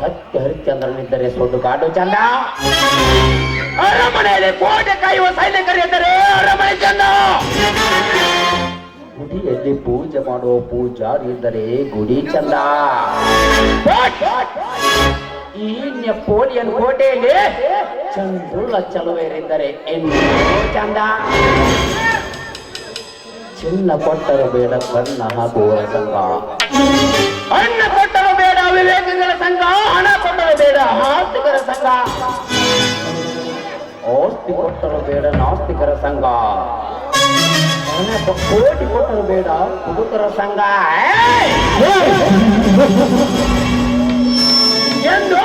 ಸತ್ಯ ಹರಿಶ್ಚಂದ್ರನಿದ್ದರೆ ಸೊಡ್ಡು ಕಾಡು ಚಂದ. ಅರಮನೆಯಲ್ಲಿ ಕೋಟೆ ಕಾಯುವ ಸೈನಿಕರಿದ್ದರೆ ಅರಮನೆ ಚಂದ. ಗುಡಿಯಲ್ಲಿ ಪೂಜೆ ಮಾಡುವ ಪೂಜಾರಿ ಇದ್ದರೆ ಗುಡಿ ಚಂದ. ಈ ನೆಪೋಲಿಯನ್ ಕೋಟೆಯಲ್ಲಿ ಚಂದುಳ್ಳ ಚಲುವೆಯರಿದ್ದರೆ ಎನ್ನು ಚಂದ. ಚಿನ್ನ ಕೊಟ್ಟರು ಬೇಡ, ಬಣ್ಣ ಹಾಕುವ ಸಂಘ ಅನ್ನ ಕೊಟ್ಟರು ಬೇಡ ವಿವೇಕಗಳ ಬೇಡ, ನಾಸ್ತಿಕರ ಸಂಘ. ಕೋಟಿ ಕೊಟ್ಟರು ಬೇಡ ಕುಡುಕರ ಸಂಘ! ಎಂದು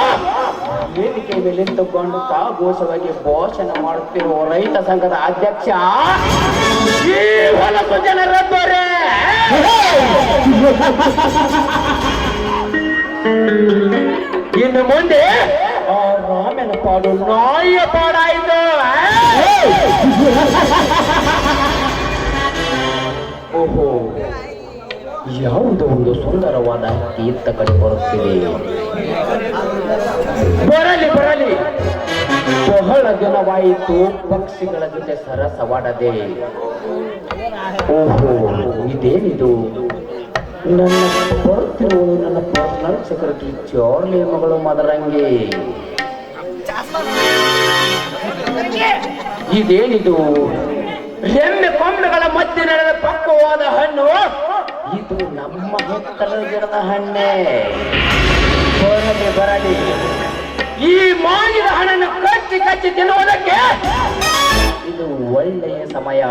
ವೇದಿಕೆ ಮೇಲೆ ತಗೊಂಡು ಘೋಷವಾಗಿ ಘೋಷಣೆ ಮಾಡುತ್ತಿರುವ ರೈತ ಸಂಘದ ಅಧ್ಯಕ್ಷ ದೊರೆ. ಇನ್ನು ಮುಂದೆ ರಾಮನ ಪಾಡು ನಾಯಿಯ ಪಾಡಾಯಿತು ಓಹೋ, ಯಾವುದೋ ಒಂದು ಸುಂದರವಾದ ತೀರ್ಥ ಕಡೆ ಬರುತ್ತಿದೆ. ಬರಲಿ ಬರಲಿ. ಬಹಳ ದಿನವಾಯಿತು, ಪಕ್ಷಿಗಳ ಜೊತೆ ಸರಸವಾಡದೆ. ಓಹೋ, ಇದೇನಿದು? ನನ್ನ ಬರುತ್ತಿರುವುದು ನನ್ನ ಪರ್ಸನಲ್ ಸೆಕ್ರೆಟರಿ ಚಾರ್ಲಿ ಮಗಳು ಮದರಂಗಿ. ಇದೇನಿದು? ಎಮ್ಮೆ ಕೊಂಬೆಗಳ ಮಧ್ಯೆ ನಡೆದ ಪಕ್ವವಾದ ಹಣ್ಣು? ಇದು ನಮ್ಮ ಹೆತ್ತರ ಗಿಡದ ಹಣ್ಣೆ. ಬರಲಿ. ಈ ಮಾನಿದ ಹಣ್ಣನ್ನು ಕಚ್ಚಿ ಕಚ್ಚಿ ತಿನ್ನುವುದಕ್ಕೆ ಇದು ಒಳ್ಳೆಯ ಸಮಯ.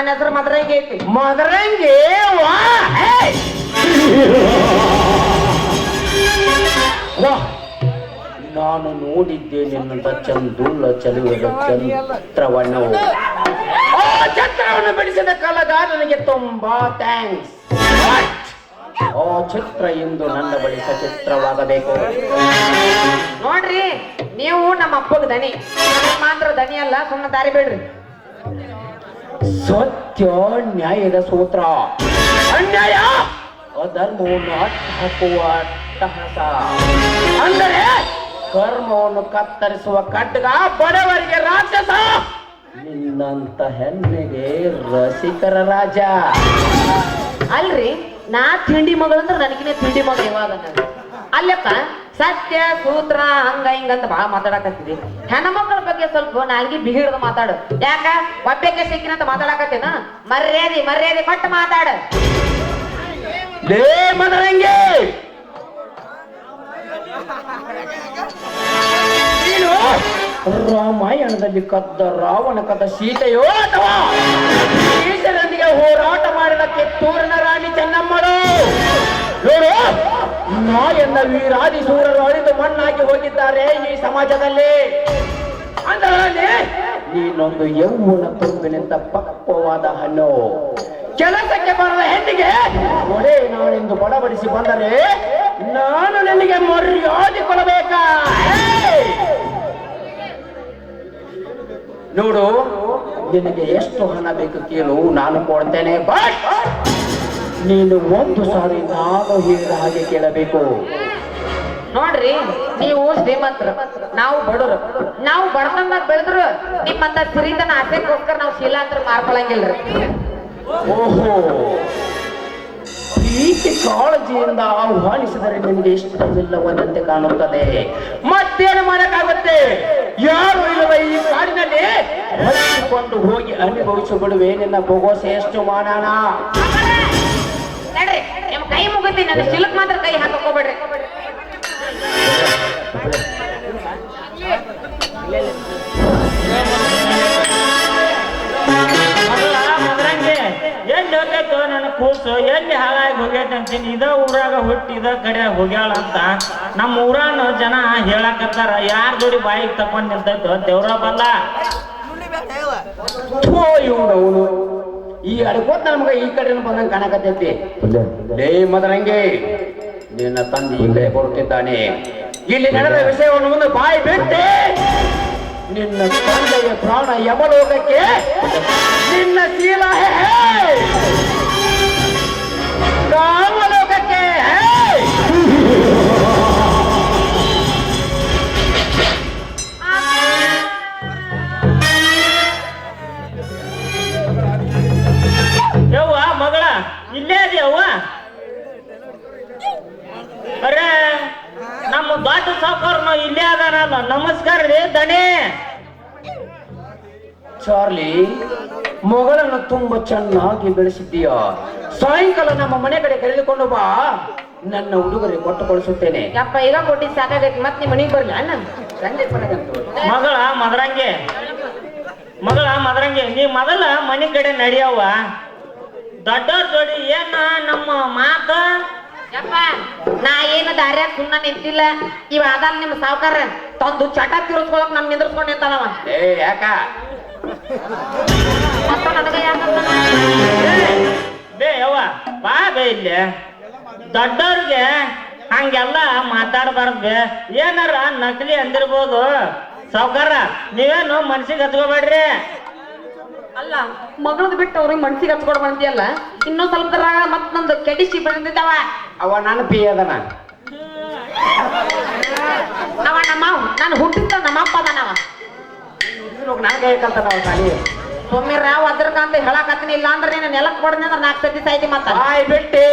ನನ್ನ ಹೆಸರು ಮದ್ರಂಗಿ ಐತಿ. ಮದರಂಗಿ? ವಾ! ಏಯ್! ವಾ! ನಾನು ನೋಡಿದ್ದೆ ನಿನ್ನಂತ ಚಂದುಳ್ಳ ಚಲುವೆದ ಚಂತ್ರವನ್ನು ಆ ಚಿತ್ರವನ್ನು ಬಿಡಿಸಿದ ಕಲಾಗಾರನಿಗೆ ತುಂಬಾ ಥ್ಯಾಂಕ್ಸ್ ಆ ಚಿತ್ರ ಇಂದು ನನ್ನ ಬಳಿ ಸಚಿತ್ರವಾಗಬೇಕು. ನೋಡ್ರಿ ನೀವು ನಮ್ಮ ಅಪ್ಪಗ ದನಿ. ನನಗ್ ಮಾತ್ರ ದನಿ ಅಲ್ಲ ಸುಮ್ಮನೆ ದಾರಿ ಬಿಡ್ರಿ. ಸತ್ಯ ನ್ಯಾಯದ ಸೂತ್ರ. ಅನ್ಯಾಯ! ಅಧರ್ಮವನ್ನು ಹಾಕುವ ಅಟ್ಟಹಾಸ. ಅಂದರೆ ಕರ್ಮವನ್ನು ಕತ್ತರಿಸುವ ಕಟ್ಟಗ ಬಡವರಿಗೆ ರಾಕ್ಷಸ. ನಿನ್ನಂತ ಹೆಣ್ಣಿಗೆ ರಸಿಕರ ರಾಜ. ಅಲ್ರಿ, ನಾ ತಿಂಡಿ ಮಗಳಂದ್ರ ನನಗಿನ ತಿಂಡಿ ಮಗಳು ಯಾವಾಗ? ಅಲ್ಲಪ್ಪ ಸತ್ಯ ಸೂತ್ರ ಹಂಗ ಹಿಂಗಂತ ಭಾಳ ಮಾತಾಡಕತ್ತಿದ್ವಿ ಹೆಣ್ಮಕ್ಳ ಬಗ್ಗೆ ಸ್ವಲ್ಪ ನಾಲ್ಗಿ ಬಿಗಿಡ್ದು ಮಾತಾಡು. ಯಾಕ? ಒಬ್ಬಕ್ಕೆ ಸಿಕ್ಕಿನಂತ ಮಾತಾಡಕತ್ತೇನ? ಮರ್ಯಾದೆ ಮರ್ಯಾದೆ ಕೊಟ್ಟು ಮಾತಾಡು. ಲೇ ನೀನು ರಾಮಾಯಣದಲ್ಲಿ ಕದ್ದ ರಾವಣ ಕದ ಸೀತೆಯೋ ಅಥವಾ ಸೀತೆಯೊಂದಿಗೆ ಹೋರಾಟ ಮಾಡಿದ ಕಿತ್ತೂರಿನ ರಾಣಿ ಚೆನ್ನಮ್ಮಳು ನೋಡು ನಾ ಎನ್ನ ವೀರಾದಿ ಸೂರರು ಅಳಿದು ಮಣ್ಣಾಗಿ ಹೋಗಿದ್ದಾರೆ ಈ ಸಮಾಜದಲ್ಲಿ. ಅದರಲ್ಲಿ ನೀನೊಂದು ಯೌವನ ತುಂಬಿನಿಂದ ಪಕ್ವವಾದ ಹಣ್ಣು. ಕೆಲಸಕ್ಕೆ ಬರದ ಹೆಣ್ಣಿಗೆ ಒಡೆ ನಾನೆಂದು ಬಡಬಡಿಸಿ ಬಂದರೆ ನಾನು ನಿನಗೆ ಮರ್ಯಾದೆ ಕೊಡಬೇಕಾ? ನೋಡು, ನಿನಗೆ ಎಷ್ಟು ಹಣ ಬೇಕು ಕೇಳು, ನಾನು ಕೊಡ್ತೇನೆ. ಬಟ್ ನೀನು ಒಂದು ಸಾರಿ ನಾನು ಹೇಳಿದ ಹಾಗೆ ಕೇಳಬೇಕು. ನೋಡ್ರಿ ನೀವು ಶ್ರೀಮಂತರು ನಾವು ಬಡವರು. ನಾವು ಬಡತನದಾಗ ಬೆಳೆದ್ರು ನಿಮ್ಮಂತ ಸಿರಿತನ ಆಸೆಗೋಸ್ಕರ ನಾವು ಶೀಲಾಂತರ ಮಾರ್ಕೊಳಂಗಿಲ್ರಿ ಓಹೋ ಪ್ರೀತಿ ಕಾಳಜಿಯಿಂದ ಆಹ್ವಾನಿಸಿದರೆ ನಿಮಗೆ ಇಷ್ಟವಿಲ್ಲವನ್ನಂತೆ ಕಾಣುತ್ತದೆ. ಮತ್ತೇನು ಮಾಡಕ್ಕಾಗುತ್ತೆ? ಯಾರು ಇಲ್ಲವ ಈ ಕಾಡಿನಲ್ಲಿ ಹಚ್ಚಿಕೊಂಡು ಹೋಗಿ ಅನುಭವಿಸಿಬಿಡುವೆ ನಿನ್ನ ಭೋಗೋಸೆ ಎಷ್ಟು ಮಾಡೋಣ ನಡ್ರಿ ನಿಮ್ ಕೈ ಮುಗಿತಿ ನನ್ನ ಶಿಲಕ್ ಮಾತ್ರ ಕೈ ಹಾಕೋಬೇಡ್ರಿ. ಅಲ್ಲ ಮದ್ರಂಗಿ ಎಲ್ಲಿ ಹೋಗೈತು ನನ್ನ ಕೂಸು ಎಲ್ಲಿ ಹಾಳಾಗಿ ಹೋಗೈತೆ ಅಂತೀನಿ ಇದ ಊರಾಗ ಹುಟ್ಟಿ ಇದ ಕಡೆ ಹೋಗ್ಯಾಳ ಅಂತ ನಮ್ಮ ಊರಾನ ಜನ ಹೇಳಕತ್ತಾರ ಯಾರ ಜೋಡಿ ಬಾಯಿಗೆ ತಕೊಂಡ್ ನಿಂತೈತೋ ದೇವ್ರ ಬಲ್ಲ ಥೋ ಇವನು. ಈ ಅಡ್ಕೋತ ನಮಗ ಈ ಕಡೆ ಬಂದಂಗ ಕಾಣಕತ್ತೈತಿ. ಲೇ ಮದರಂಗೆ ನಿನ್ನ ತಂದೆ ಈ ಕಡೆ ಬರುತ್ತಿದ್ದಾನೆ ಇಲ್ಲಿ ನಡೆದ ವಿಷಯವನ್ನು ಮುಂದೆ ಬಾಯಿ ಬಿಟ್ಟೆ ನಿನ್ನ ತಂದೆಯ ಪ್ರಾಣ ಯಮಲೋಕಕ್ಕೆ ನಿನ್ನ ಶೀಲ. ಕಾಮಲೋಕಕ್ಕೆ ಚೆನ್ನಾಗಿ ಬೆಳೆಸಿದ್ದೀಯ? ಸಾಯಂಕಾಲ ನಮ್ಮ ಮನೆ ಕಡೆ ಕರೆದುಕೊಂಡು ಬಾ. ನನ್ನ ಉಡುಗೊರೆ ಕೊಟ್ಟು ಕೊಡಿಸುತ್ತೇನೆ ಯಪ್ಪ ಈಗ ಕೊಟ್ಟಿದ್ ಸಾಕಾಗೈತಿ. ಮತ್ ನಿಮ್ ಮನೆಗೆ ಬರ್ಲಿ. ಅಣ್ಣ ಮಗಳ ಮದರಂಗೆ. ಮಗಳ ಮದರಂಗೆ. ನೀ ಮೊದಲ ಮನೆ ಕಡೆ ನಡೆಯವ್ವ. ದೊಡ್ಡ ಜೋಡಿ ಏನ ನಮ್ಮ ಮಾತ? ಯಪ್ಪ ನಾ ಏನು ದಾರ್ಯಾಗ ಸುಮ್ಮನೆ ನಿಂತಿಲ್ಲ. ಇವ ಅದಾನ ನಿಮ್ಮ ಸಾವ್ಕಾರ ತಂದು ಚಟ ತಿರ್ಸ್ಕೊಳಕ್ ನಮ್ ನಿಂದ್ರಸ್ಕೊಂಡಿರ್ತಾನವ ಏ ಯಾಕ? ಮತ್ತ ಬೇ ಯವ್ವ ಬಾ ಬೇ ಇಲ್ಲಿ. ದೊಡ್ಡವ್ರಿಗೆ ಹಂಗೆಲ್ಲ ಮಾತಾಡಬಾರ್ದು. ಬೇ ಏನಾರ ನಕಲಿ ಅಂದಿರ್ಬೋದು. ಸಾವ್ಕಾರ ನೀವೇನು ಮನ್ಸಿಗೆ ಹತ್ಕೋಬೇಡ್ರಿ. ಅಲ್ಲ ಮಗಳದ್ ಬಿಟ್ಟು ಅವ್ರಿಗೆ ಮನ್ಸಿಗೆ ಹತ್ಕೊಡ್ ಬಂದಿಯಲ್ಲ ಇನ್ನೂ ಸ್ವಲ್ಪ ಮತ್ ನಂದು ಕೆಡಿಸಿ ಬಂದಿದ್ದಾವ ಅವ ನನ್ನ ಪಿ ಅದನ ಅವ ನಮ್ಮ ನಾನು ಹುಟ್ಟಿದ ನಮ್ಮ ಅಪ್ಪ ಅದಾನವ ನನ್ನ ಕೈ ಕಲ್ತಾನ ಅವ ಸಾಲಿ ರಾವ್ ಅದ್ರಕಂತ ಹೇಳಕತ್ತೀನಿ ಇಲ್ಲ ಅಂದ್ರೆ ನೀನು ನೆಲಕ್ ಕೊಡ್ದೆ ಅಂದ್ರೆ ನಾಲ್ಕು ಸತಿ ಸಾಯ್ತಿ ಮತ್ತ. ಬಿಟ್ಟಿ.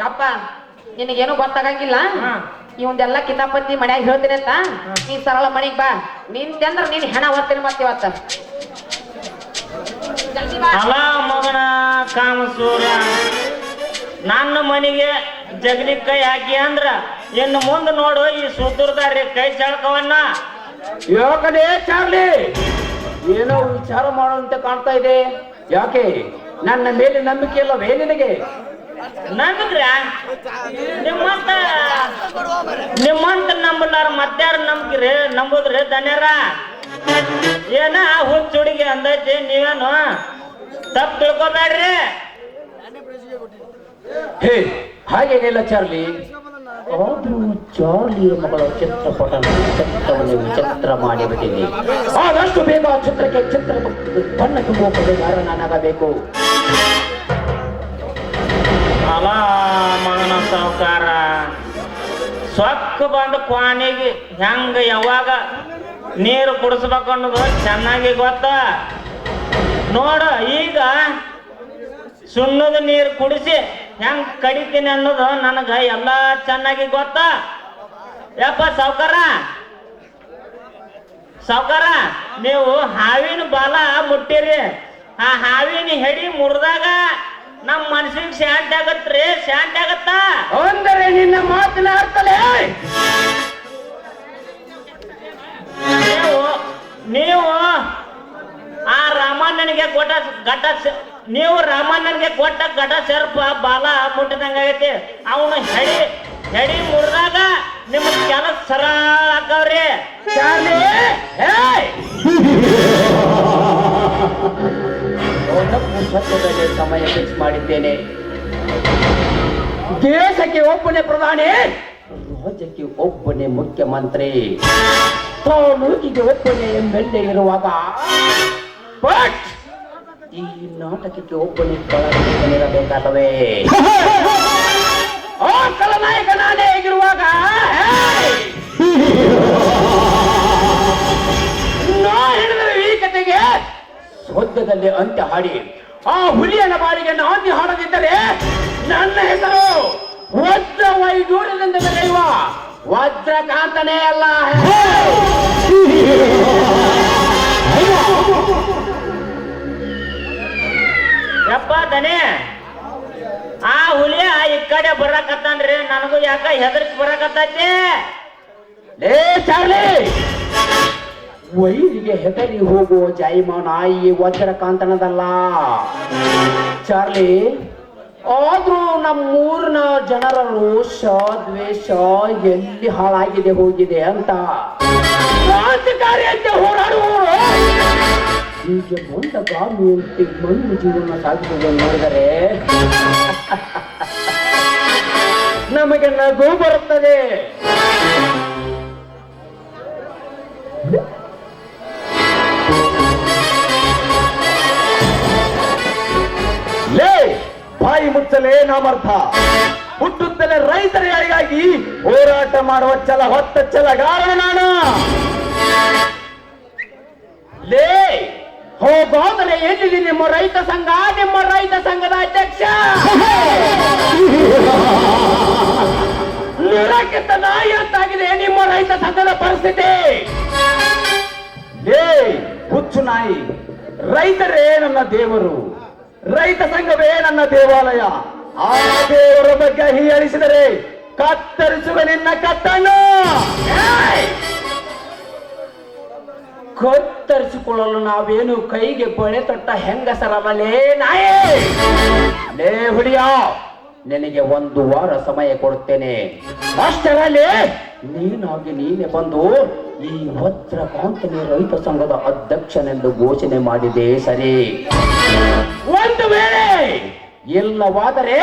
ಯಪ್ಪ ನಿನಗೇನು ಗೊತ್ತಾಗಂಗಿಲ್ಲ. ಇವಂದೆಲ್ಲ ಕಿತಾಪತಿ ಮನ್ಯಾಗ ಹೇಳ್ತೀನಿ ಅಂತ. ನೀ ಸರಳ ಮನಿಗ್ ಬಾ. ನಿಂತಂದ್ರ ನೀನ್ ಹೆಣ ಓದ್ತೀನಿ ಮತ್ತೆ ಇವತ್ತ. ಅಲ ಮಗನ ಕಾಮಸೂರ. ನನ್ನ ಮನೆಗೆ ಜಗಲಿ ಕೈ ಹಾಕಿ ಅಂದ್ರ ಇನ್ನು ಮುಂದೆ ನೋಡು ಈ ಸುತ್ತೂರ್ದಾರಿ ಕೈ ಚಳಕವನ್ನ. ಯಾಕಡೆ ಚಾರ್ಲಿ. ಏನೋ ವಿಚಾರ ಮಾಡುವಂತೆ ಕಾಣ್ತಾ ಇದೆ. ಯಾಕೆ? ನನ್ನ ಮೇಲೆ ನಂಬಿಕೆ ಇಲ್ಲವೇ ನಿನಗೆ? ನಂಬಿದ್ರ? ನಿಮ್ಮಂತ ನಿಮ್ಮಂತ ನಂಬಲಾರ ಮತ್ತಾರ ನಂಬಿಕ್ರಿ ನಂಬುದ್ರಿ ಧನ್ಯರ. ಏನ ಹುಚ್ಚ ಹುಡುಗಿ ಅಂದೈತಿ ನೀವೇನು? ತಪ್ಪು ತಿಳ್ಕೊಬೇಡ್ರಿ. ಹೇ ಹಾಗೇನಿಲ್ಲ ಚಾರ್ಲಿ. ಆದ್ರೂ ಚಾರ್ಲಿ ಮಗಳ ಚಿತ್ರಪಟ ಚಿತ್ರವನ್ನು ವಿಚಿತ್ರ ಮಾಡಿಬಿಟ್ಟಿದೆ. ಆದಷ್ಟು ಬೇಗ ಆ ಚಿತ್ರಕ್ಕೆ ಚಿತ್ರ ಬಣ್ಣ ತುಂಬುವ ಕೊಡುಗಾರ ನಾನಾಗಬೇಕು ಅಲ ಮಗನ ಸಾವುಕಾರ. ಸೊಕ್ಕ ಬಂದ ಕ್ವಾನಿಗೆ ಹೆಂಗ ಯಾವಾಗ ನೀರು ಕುಡಿಸ್ಬೇಕು ಅನ್ನೋದು ಚೆನ್ನಾಗಿ ಗೊತ್ತ? ನೋಡ, ಈಗ ಸುಣ್ಣದ ನೀರು ಕುಡಿಸಿ ಹೆಂಗ್ ಕಡಿತೀನಿ ಅನ್ನೋದು ನನಗ ಎಲ್ಲ ಚೆನ್ನಾಗಿ ಗೊತ್ತ? ಯಪ್ಪ ಸೌಕರ ಸೌಕರ ನೀವು ಹಾವಿನ ಬಾಲ ಮುಟ್ಟಿರಿ. ಆ ಹಾವಿನ ಹೆಡಿ ಮುರಿದಾಗ ನಮ್ಮ ಮನ್ಸಿಗೆ ಶಾಂತಿ ಆಗತ್ರಿ? ಶಾಂತಿ ಆಗತ್ತ? ಅಂದರೆ ನಿನ್ನ ಮಾತಿನ ಅರ್ಥಲೇ? ನೀವು ನೀವು ಆ ರಾಮಣ್ಣನಿಗೆ ಕೊಟ್ಟ ಘಟ ನೀವು ರಾಮಣ್ಣನಿಗೆ ಕೊಟ್ಟ ಘಟ ಸರ್ಪ ಬಾಲ ಮುಟ್ಟಿದಂಗಾಗೈತಿ ಅವನು ಹೆಡಿ ಹೆಡಿ ಮುರಿದಾಗ ನಿಮ್ಮ ಕೆಲಸ! ಅವನನ್ನು ಸತ್ಯದಲ್ಲಿ ಸಮಯ ಫಿಕ್ಸ್ ಮಾಡಿದ್ದೇನೆ. ದೇಶಕ್ಕೆ ಒಬ್ಬನೇ ಪ್ರಧಾನಿ. ರಾಜ್ಯಕ್ಕೆ ಒಬ್ಬನೇ ಮುಖ್ಯಮಂತ್ರಿ. ತಾಲೂಕಿಗೆ ಒಬ್ಬನೇ ಎಂ ಎಲ್ ಎ ಇರುವಾಗ. ಬಟ್ ಈ ನಾಟಕಕ್ಕೆ ಒಬ್ಬನೇ ಕಳನಾಯಕನಿರಬೇಕಲ್ಲವೇ ಆ ಕಳನಾಯಕ ನಾನೇ ಆಗಿರುವಾಗ ಹಿಡಿದ ಈ ಕತೆಗೆ ಸದ್ಯದಲ್ಲಿ ಅಂತ್ಯ ಹಾಡಿ. ಆ ಹುಲಿಯನ ಬಾರಿಗೆ ನಾಂದಿ ಹಾಡದಿದ್ದರೆ ನನ್ನ ಹೆಸರು ವಜ್ರ ವೈಡೂರ್ಯದಿಂದ ಬೆಳೆಯುವ ವಜ್ರಕಾಂತನೇ ಅಲ್ಲ. ಯಪ್ಪ ದನೆ ಆ ಹುಲಿ ಈ ಕಡೆ ಬರಕತ್ತಾನ್ರಿ, ನನಗೂ ಯಾಕ ಹೆದರ್ಕ್ ಬರಕತ್ತೈತಿ? ಚಾರ್ಲಿ! ವೈರಿಗೆ ಹೆದರಿ ಹೋಗುವ ಜಾಯಿಮಾನ ಈ ವಜ್ರಕಾಂತನದಲ್ಲ ಚಾರ್ಲಿ, ಆದ್ರೂ ನಮ್ಮೂರಿನ ಜನರ ರೋಷ ದ್ವೇಷ ಎಲ್ಲಿ ಹಾಳಾಗಿದೆ ಹೋಗಿದೆ ಅಂತ. ಕ್ರಾಂತಿಕಾರಿ ಅಂತ ಹೀಗೆ ಬಂದ ಗಾಮಿಯಂತೆ ಮಣ್ಣು ಜೀವನ ಸಾಗಿಸುವುದನ್ನು ನೋಡಿದರೆ ನಮಗೆ ನಗು ಬರುತ್ತದೆ. ಲೇ, ಬಾಯಿ ಮುಚ್ಚಲೇ ನಾಮರ್ಥ. ಹುಟ್ಟುತ್ತಲೇ ರೈತರ ಯಾರಿಗಾಗಿ ಹೋರಾಟ ಮಾಡುವ ಚಲ ಹೊತ್ತ ಚಲಗಾರ ನಾನು. ಲೇ ಹೋಗೋದರೆ ಎಲ್ಲಿದೆ ನಿಮ್ಮ ರೈತ ಸಂಘ? ನಿಮ್ಮ ರೈತ ಸಂಘದ ಅಧ್ಯಕ್ಷ! ನಿರಕ್ಕಿಂತ ನಾಯಿ ನಿಮ್ಮ ರೈತ ಸಂಘದ ಪರಿಸ್ಥಿತಿ! ಏ, ಹುಚ್ಚು ನಾಯಿ, ರೈತರೇ ನನ್ನ ದೇವರು, ರೈತ ಸಂಘವೇ ನನ್ನ ದೇವಾಲಯ. ಆ ದೇವರ ಬಗ್ಗೆ ಹೀಯಳಿಸಿದರೆ ಕತ್ತರಿಸುವ ನಿನ್ನ ಕತ್ತಣ್ಣ! ಕತ್ತರಿಸಿಕೊಳ್ಳಲು ನಾವೇನು ಕೈಗೆ ಬಳೆ ತೊಟ್ಟ ಹೆಂಗಸರಲ್ಲೇ ನಾಯೇ? ಲೇ ಹುಡಿಯ ನಿನಗೆ ಒಂದು ವಾರ ಸಮಯ ಕೊಡುತ್ತೇನೆ. ಅಷ್ಟರಲ್ಲಿ ನೀನಾಗಿ ನೀನೆ ಬಂದು ಈ ವಜ್ರಕಾಂತನಿ ರೈತ ಸಂಘದ ಅಧ್ಯಕ್ಷನೆಂದು ಘೋಷಣೆ ಮಾಡಿದೆ, ಸರಿ. ಒಂದು ವೇಳೆ ಇಲ್ಲವಾದರೆ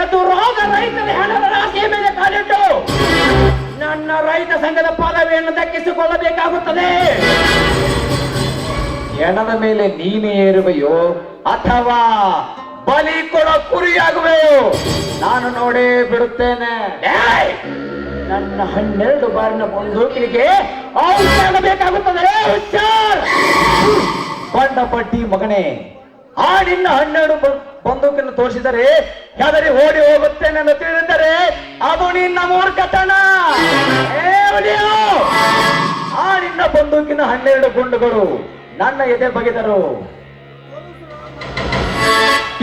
ಎದುರಾದ ರೈತರ ಹಣದ ರಾಶಿಯ ಮೇಲೆ ಕಾಲಿಟ್ಟು ನನ್ನ ರೈತ ಸಂಘದ ಪದವಿಯನ್ನು ದಕ್ಕಿಸಿಕೊಳ್ಳಬೇಕಾಗುತ್ತದೆ. ಹೆಣದ ಮೇಲೆ ನೀನೇ ಏರುವೆಯೋ ಅಥವಾ ಬಲಿ ಕೊಡೋ ಕುರಿಯಾಗುವೆಯೋ? ನಾನು ನೋಡೇ ಬಿಡುತ್ತೇನೆ! ನನ್ನ ಹನ್ನೆರಡು ಬಾರಿನ ಬಂದೂಕಿಗೆ ಬೇಕಾಗುತ್ತದೆ. ಹುಷಾರ್! ಬಂಡ ಪಟ್ಟಿ ಮಗನೇ, ಆ ನಿನ್ನ ಹನ್ನೆರಡು ಬ- ಬಂದೂಕನ್ನು ತೋರಿಸಿದರೆ ಹೆದರಿ ಓಡಿ ಹೋಗುತ್ತೆ ನನ್ನ ತಿಳಿದರೆ, ಅದು ನಿನ್ನ ಮೂರ್ಖತನ! ಆ ನಿನ್ನ ಬಂದೂಕಿನ ಹನ್ನೆರಡು ಗುಂಡುಗಳು ನನ್ನ ಎದೆ ಬಗೆದರು.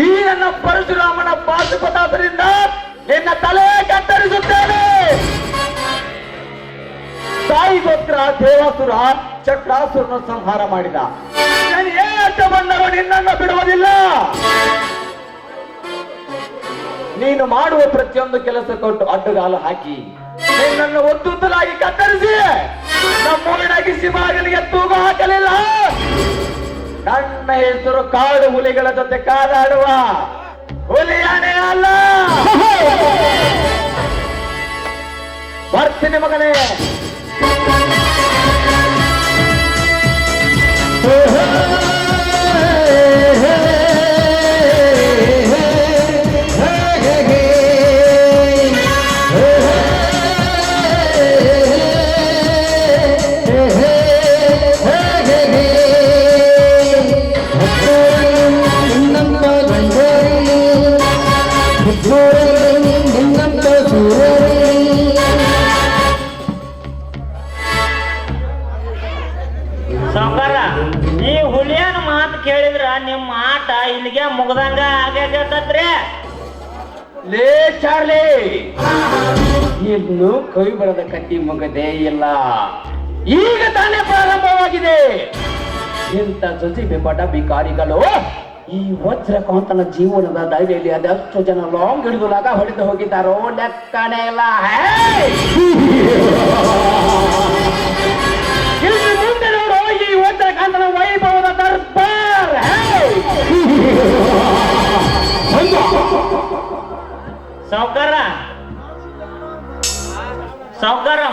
ಈ ನನ್ನ ಪರಶುರಾಮನ ಪಾಶುಪತಾಪದಿಂದ ನಿನ್ನ ತಲೆ ಕತ್ತರಿಸುತ್ತೇನೆ. ತಾಯಿಗೋತ್ರ ದೇವಾಸುರ ಚಕ್ರಾಸುರನ ಸಂಹಾರ ಮಾಡಿದ. ನಾನು ಏ ಅಡ್ಡ ಬಂದರೂ ನಿನ್ನನ್ನು ಬಿಡುವುದಿಲ್ಲ. ನೀನು ಮಾಡುವ ಪ್ರತಿಯೊಂದು ಕೆಲಸ ಕೊಟ್ಟು ಅಡ್ಡಗಾಲು ಹಾಕಿ. ನನ್ನ ಒತ್ತುತ್ತಲಾಗಿ ಕತ್ತರಿಸಿ. ನಮ್ಮೂರಿನಾಗಿ ಬಾಗಿಲಿಗೆ ತೂಗು ಹಾಕಲಿಲ್ಲ. ನನ್ನ ಹೆಸರು ಕಾಡು ಹುಲಿಗಳ ಜೊತೆ ಕಾದಾಡುವ. ಹುಲಿಯಾನೇ ಅಲ್ಲ. ಬರ್ತೀನಿ ಮಗನೇ. ಸಾವುಕಾರ ಇಲ್ಲಿಗೆ ಮುಗ್ದಂಗ ಆಗೇತತ್ರಿ ಲೇ ಚಾರ್ಲಿ ಇನ್ನು ಕವಿ ಬರದ ಕಟ್ಟಿ ಮುಗದೇ ಇಲ್ಲ. ಈಗ ತಾನೇ ಪ್ರಾರಂಭವಾಗಿದೆ. ಇಂಥ ಜೊತೆ ಬಡ ಬಿಕಾರಿಗಳು? ಈ ವಜ್ರಕಾಂತನ ಜೀವನದ ದಾರಿಯಲ್ಲಿ ಅದೆಷ್ಟು ಜನ ಲಾಂಗ್ ಹಿಡಿದು ಲಗ ಹೊಡೆದು ಹೋಗಿದ್ದಾರೋ ಲೆಕ್ಕನೇ! ಇಲ್ಲಿ. ಮುಂದೆ ನೋಡೋ ಈ ವಜ್ರಕಾಂತನ ವೈಭವದ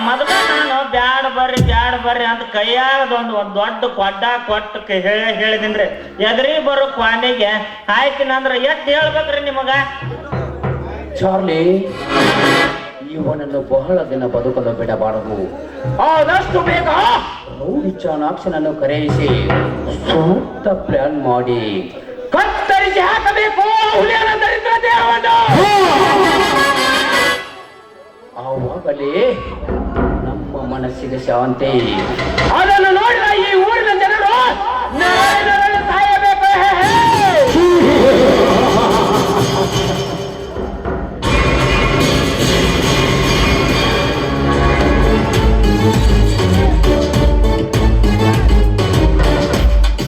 ಮೊದಲ ನಾನು ಬ್ಯಾಡ ಬರ್ರಿ ಬ್ಯಾಡ ಬರ್ರಿ ಅಂತ ಕೈಯಾಗ ಒಂದು ದೊಡ್ಡ ಕೊಡ್ಡ ಕೊಟ್ಟು ಹೇಳಿ ಹೇಳಿದಿನ್ರಿ. ಎದ್ರಿ ಬರೋ ಕ್ವಾನಿಗೆ ಆಯ್ತಿನಂದ್ರ ಎಷ್ಟ್ ಹೇಳ್ಬೇಕ್ರಿ ನಿಮಗ? ಚಾರ್ಲಿ ಇವನನ್ನು ಬಹಳ ದಿನ ಬದುಕಲು ಬಿಡಬಾರದು. ಆದಷ್ಟು ಬೇಗ! ರೌಡಿ ಚಾಣಾಕ್ಷನನ್ನು ಕರೆಯಿಸಿ ಸೂಕ್ತ ಪ್ಲಾನ್ ಮಾಡಿ. ಕತ್ತರಿಸಿ ಹಾಕಬೇಕು ಹುಲಿಯನ ದರಿದ್ರ ದೇಹವನ್ನು! ಆವಾಗಲೇ ಮನಸ್ಸಿಗೆ ಶಾಂತಿ. ಅದನ್ನು ನೋಡಿದ ಈ ಊರಿನ ಜನರು